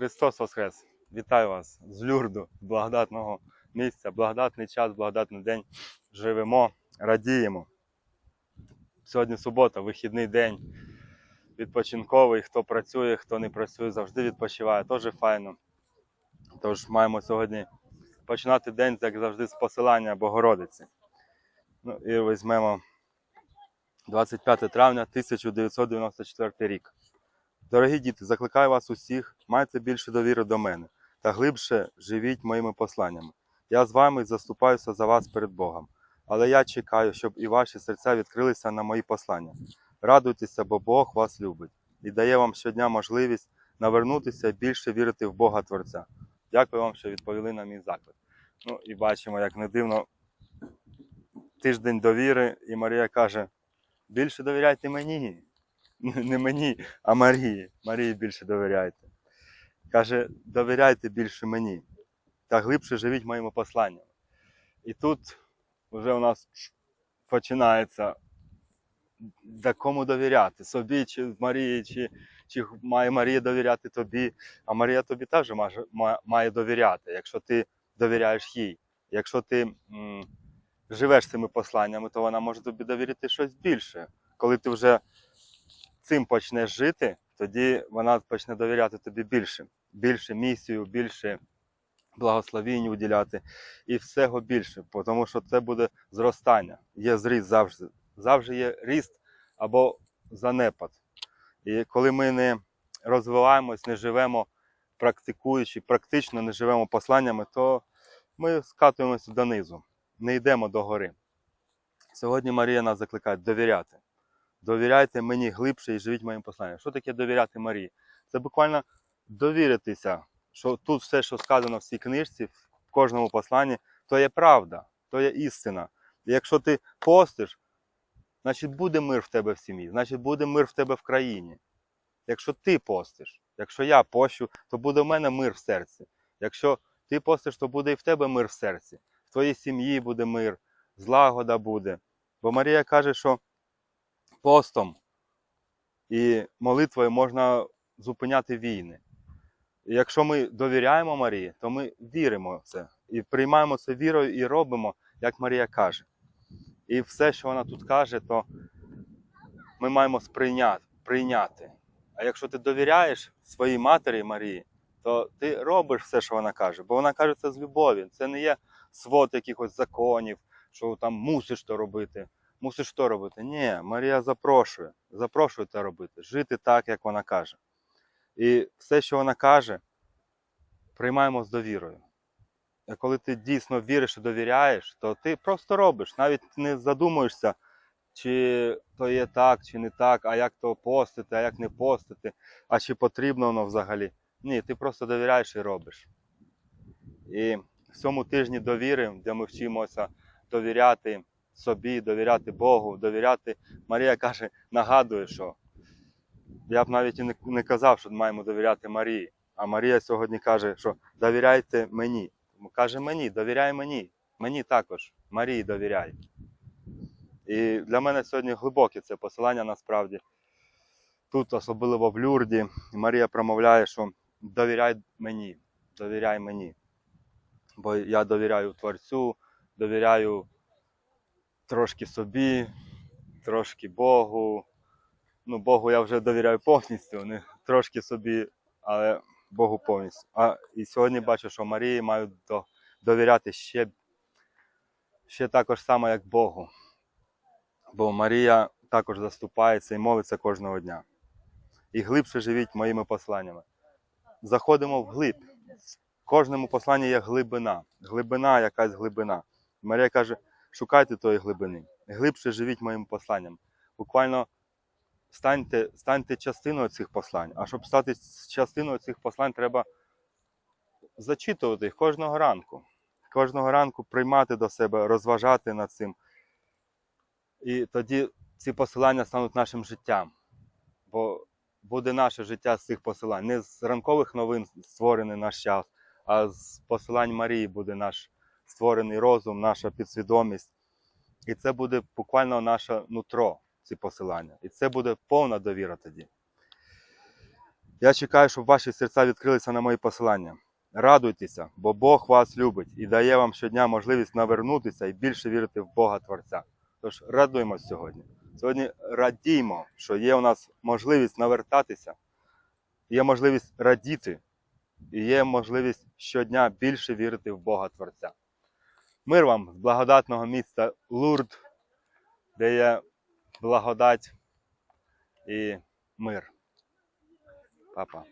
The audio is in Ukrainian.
Христос Воскрес! Вітаю вас з Люрду, благодатного місця, благодатний час, благодатний день. Живемо, радіємо. Сьогодні субота, вихідний день, відпочинковий. Хто працює, хто не працює, завжди відпочиває. Теж файно. Тож маємо сьогодні починати день, як завжди, з посилання Богородиці. Ну і візьмемо 25 травня 1994 рік. Дорогі діти, закликаю вас усіх, майте більше довіри до мене та глибше живіть моїми посланнями. Я з вами заступаюся за вас перед Богом, але я чекаю, щоб і ваші серця відкрилися на мої послання. Радуйтеся, бо Бог вас любить і дає вам щодня можливість навернутися і більше вірити в Бога Творця. Дякую вам, що відповіли на мій заклик. Ну і бачимо, як не дивно, тиждень довіри, і Марія каже: більше довіряйте мені. Не мені, а Марії. Марії більше довіряйте. Каже, довіряйте більше мені та глибше живіть моїми посланнями. І тут вже у нас починається да кому довіряти, собі, чи Марії, чи, чи має Марія довіряти тобі, а Марія тобі теж має, має довіряти, якщо ти довіряєш їй. Якщо ти м, живеш цими посланнями, то вона може тобі довірити щось більше. Коли ти вже цим почнеш жити, тоді вона почне довіряти тобі більше. Більше місію, більше благословінь уділяти і всього більше, тому що це буде зростання. Є зріст завжди. Завжди є ріст або занепад. І коли ми не розвиваємось, не живемо практикуючи, практично не живемо посланнями, то ми скатуємося донизу, не йдемо до гори. Сьогодні Марія нас закликає довіряти. Довіряйте мені глибше і живіть моїм посланням. Що таке довіряти Марії? Це буквально довіритися, що тут все, що сказано в цій книжці, в кожному посланні, то є правда, то є істина. І якщо ти постиш, значить буде мир в тебе в сім'ї, значить буде мир в тебе в країні. Якщо ти постиш, якщо я пощу, то буде в мене мир в серці. Якщо ти постиш, то буде і в тебе мир в серці. В твоїй сім'ї буде мир, злагода буде. Бо Марія каже, що постом і молитвою можна зупиняти війни. І якщо ми довіряємо Марії, то ми віримо в це і приймаємо це вірою і робимо, як Марія каже. І все, що вона тут каже, то ми маємо сприйняти, прийняти. А якщо ти довіряєш своїй матері Марії, то ти робиш все, що вона каже. Бо вона каже це з любові. Це не є свод якихось законів, що там мусиш то робити мусиш то робити. Ні, Марія запрошує, запрошує це робити, жити так, як вона каже. І все, що вона каже, приймаємо з довірою. І коли ти дійсно віриш і довіряєш, то ти просто робиш, навіть не задумуєшся, чи то є так, чи не так, а як то постити, а як не постити, а чи потрібно воно взагалі. Ні, ти просто довіряєш і робиш. І в цьому тижні довіри, де ми вчимося довіряти собі, довіряти Богу, довіряти. Марія каже, нагадує, що я б навіть і не, казав, що маємо довіряти Марії. А Марія сьогодні каже, що довіряйте мені. Каже мені, довіряй мені. Мені також, Марії довіряй. І для мене сьогодні глибоке це посилання насправді. Тут, особливо в Люрді, Марія промовляє, що довіряй мені, довіряй мені. Бо я довіряю Творцю, довіряю трошки собі, трошки Богу. Ну, Богу я вже довіряю повністю, не трошки собі, але Богу повністю. А і сьогодні бачу, що Марії до, довіряти ще, ще також само, як Богу. Бо Марія також заступається і молиться кожного дня. І глибше живіть моїми посланнями. Заходимо в глиб. В кожному посланні є глибина, глибина, якась глибина. Марія каже, шукайте тої глибини, глибше живіть моїм посланням. Буквально станьте, станьте частиною цих послань. А щоб стати частиною цих послань, треба зачитувати їх кожного ранку. Кожного ранку приймати до себе, розважати над цим. І тоді ці посилання стануть нашим життям. Бо буде наше життя з цих посилань. Не з ранкових новин створений наш час, а з посилань Марії буде наш створений розум, наша підсвідомість. І це буде буквально наше нутро, ці посилання. І це буде повна довіра тоді. Я чекаю, щоб ваші серця відкрилися на мої посилання. Радуйтеся, бо Бог вас любить і дає вам щодня можливість навернутися і більше вірити в Бога Творця. Тож радуємось сьогодні. Сьогодні радіймо, що є у нас можливість навертатися, є можливість радіти, і є можливість щодня більше вірити в Бога Творця. Мир вам з благодатного міста Лурд, де є благодать і мир. Папа.